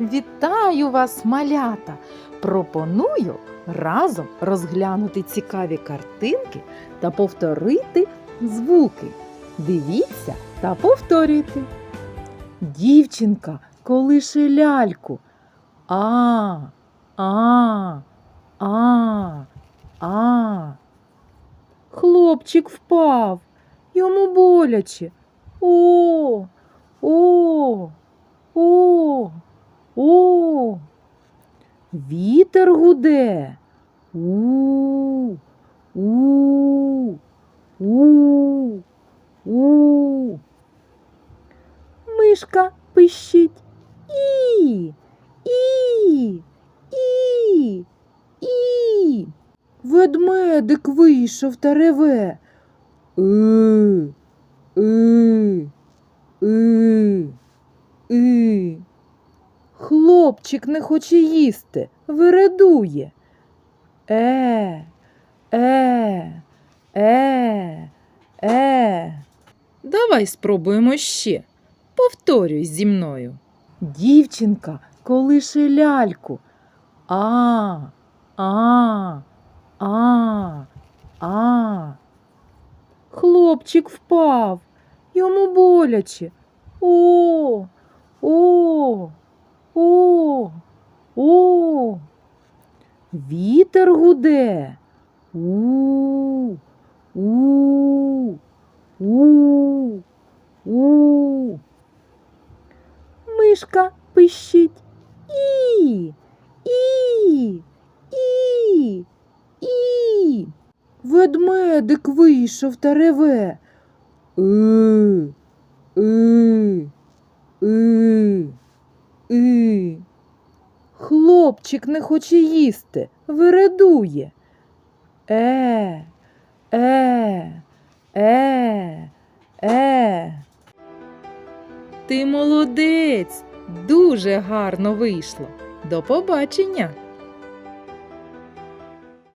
Вітаю вас, малята! Пропоную разом розглянути цікаві картинки та повторити звуки. Дивіться та повторюйте. Дівчинка колише ляльку. А, а, а, а. Хлопчик впав. Йому боляче. О, о, о, о. Вітер гуде. У, у, у. Мишка пищить. І, і, і, і. Ведмедик вийшов та реве. И, и, и, Хлопчик не хоче їсти, вирадує. Е, е, е, е. Давай спробуємо ще. Повторюй зі мною. Дівчинка колише ляльку. А, а, а, а. Хлопчик впав. Йому боляче. О, о, о, о. Вітер гуде. У, у, у, у. Мишка пищить. І, і, і, і. Ведмедик вийшов та реве. И, и, и, і. Хлопчик не хоче їсти, вирадує. Е, е, е, е. Ти молодець, дуже гарно вийшло. До побачення.